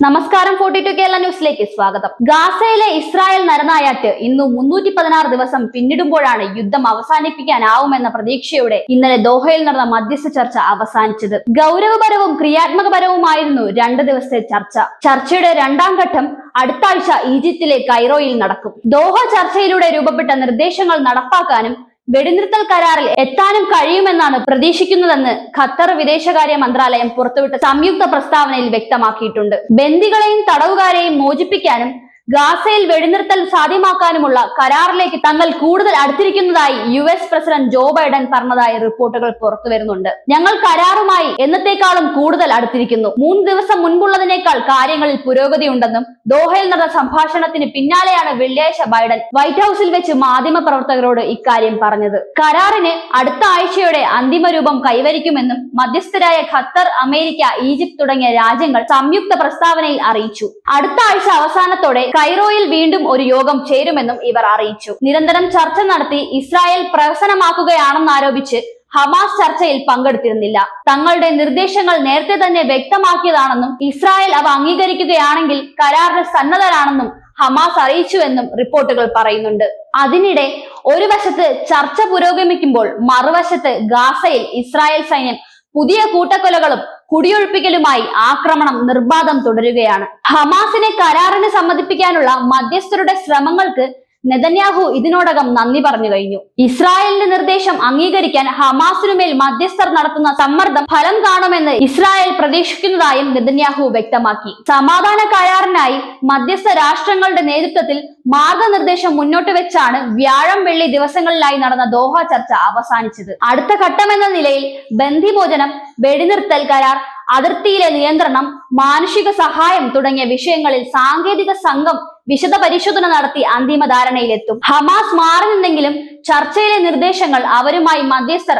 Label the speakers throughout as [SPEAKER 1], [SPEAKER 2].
[SPEAKER 1] നമസ്കാരം forty to Kerala ന്യൂസിലേക്ക് സ്വാഗതം. ഗാസയിലെ ഇസ്രായേൽ നരനായാട്ട് ഇന്ന് മുന്നൂറ്റി പതിനാറ് ദിവസം പിന്നിടുമ്പോഴാണ് യുദ്ധം അവസാനിപ്പിക്കാനാവുമെന്ന പ്രതീക്ഷയോടെ ഇന്നലെ ദോഹയിൽ നടന്ന മധ്യസ്ഥ ചർച്ച അവസാനിച്ചത്. ഗൗരവപരവും ക്രിയാത്മകപരവുമായിരുന്നു രണ്ട് ദിവസത്തെ ചർച്ച. ചർച്ചയുടെ രണ്ടാം ഘട്ടം അടുത്ത ആഴ്ച ഈജിപ്തിലെ കൈറോയിൽ നടക്കും. ദോഹ ചർച്ചയിലൂടെ രൂപപ്പെട്ട നിർദ്ദേശങ്ങൾ നടപ്പാക്കാനും വെടിനിർത്തൽ കരാറിൽ എത്താനും കഴിയുമെന്നാണ് പ്രതീക്ഷിക്കുന്നതെന്ന് ഖത്തർ വിദേശകാര്യ മന്ത്രാലയം പുറത്തുവിട്ട സംയുക്ത പ്രസ്താവനയിൽ വ്യക്തമാക്കിയിട്ടുണ്ട്. ബന്ദികളെയും തടവുകാരെയും മോചിപ്പിക്കാനും ഗാസയിൽ വെടിനിർത്തൽ സാധ്യമാക്കാനുമുള്ള കരാറിലേക്ക് തങ്ങൾ കൂടുതൽ അടുത്തിരിക്കുന്നതായി U S president Joe Biden പറഞ്ഞതായി റിപ്പോർട്ടുകൾ പുറത്തു വരുന്നുണ്ട്. ഞങ്ങൾ കരാറുമായി എന്നത്തേക്കാളും കൂടുതൽ അടുത്തിരിക്കുന്നു. മൂന്ന് ദിവസം മുൻപുള്ളതിനേക്കാൾ കാര്യങ്ങളിൽ പുരോഗതിയുണ്ടെന്നും ദോഹയിൽ നടന്ന സംഭാഷണത്തിന് പിന്നാലെയാണ് വെള്ളിയാഴ്ച ബൈഡൻ വൈറ്റ് ഹൌസിൽ വെച്ച് മാധ്യമ പ്രവർത്തകരോട് ഇക്കാര്യം പറഞ്ഞത്. കരാറിന് അടുത്ത ആഴ്ചയോടെ അന്തിമ രൂപം കൈവരിക്കുമെന്നും മധ്യസ്ഥരായ ഖത്തർ അമേരിക്ക ഈജിപ്ത് തുടങ്ങിയ രാജ്യങ്ങൾ സംയുക്ത പ്രസ്താവനയിൽ അറിയിച്ചു. അടുത്ത ആഴ്ച അവസാനത്തോടെ കൈറോയിൽ വീണ്ടും ഒരു യോഗം ചേരുമെന്നും ഇവർ അറിയിച്ചു. നിരന്തരം ചർച്ച നടത്തി ഇസ്രായേൽ പ്രഹസനമാക്കുകയാണെന്നാരോപിച്ച് ഹമാസ് ചർച്ചയിൽ പങ്കെടുത്തിരുന്നില്ല. തങ്ങളുടെ നിർദ്ദേശങ്ങൾ നേരത്തെ തന്നെ വ്യക്തമാക്കിയതാണെന്നും ഇസ്രായേൽ അവ അംഗീകരിക്കുകയാണെങ്കിൽ കരാറിന് സന്നദ്ധരാണെന്നും ഹമാസ് അറിയിച്ചുവെന്നും റിപ്പോർട്ടുകൾ പറയുന്നുണ്ട്. അതിനിടെ ഒരു വശത്ത് ചർച്ച പുരോഗമിക്കുമ്പോൾ മറുവശത്ത് ഗാസയിൽ ഇസ്രായേൽ സൈന്യം പുതിയ കൂട്ടക്കൊലകളും കുടിയൊഴിപ്പിക്കലുമായി ആക്രമണം നിർബാധം തുടരുകയാണ്. ഹമാസിനെ കരാറിന് സമ്മതിപ്പിക്കാനുള്ള മധ്യസ്ഥരുടെ ശ്രമങ്ങൾക്ക് നെതന്യാഹു ഇതിനോടകം നന്ദി പറഞ്ഞു കഴിഞ്ഞു. ഇസ്രായേലിന്റെ നിർദ്ദേശം അംഗീകരിക്കാൻ ഹമാസിനുമേൽ മധ്യസ്ഥർ നടത്തുന്ന സമ്മർദ്ദം ഫലം കാണുമെന്ന് ഇസ്രായേൽ പ്രതീക്ഷിക്കുന്നതായും നെതന്യാഹു വ്യക്തമാക്കി. സമാധാന കരാറിനായി മധ്യസ്ഥ രാഷ്ട്രങ്ങളുടെ നേതൃത്വത്തിൽ മാർഗനിർദ്ദേശം മുന്നോട്ട് വെച്ചാണ് വ്യാഴം വെള്ളി ദിവസങ്ങളിലായി നടന്ന ദോഹ ചർച്ച അവസാനിച്ചത്. അടുത്ത ഘട്ടമെന്ന നിലയിൽ ബന്ധിമോചനം വെടിനിർത്തൽ കരാർ അതിർത്തിയിലെ നിയന്ത്രണം മാനുഷിക സഹായം തുടങ്ങിയ വിഷയങ്ങളിൽ സാങ്കേതിക സംഘം വിശദ പരിശോധന നടത്തി അന്തിമ ധാരണയിലെത്തും. ഹമാസ് മാറി നിന്നെങ്കിലും ചർച്ചയിലെ നിർദ്ദേശങ്ങൾ അവരുമായി മധ്യസ്ഥർ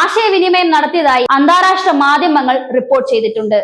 [SPEAKER 1] ആശയവിനിമയം നടത്തിയതായി അന്താരാഷ്ട്ര മാധ്യമങ്ങൾ റിപ്പോർട്ട് ചെയ്തിട്ടുണ്ട്.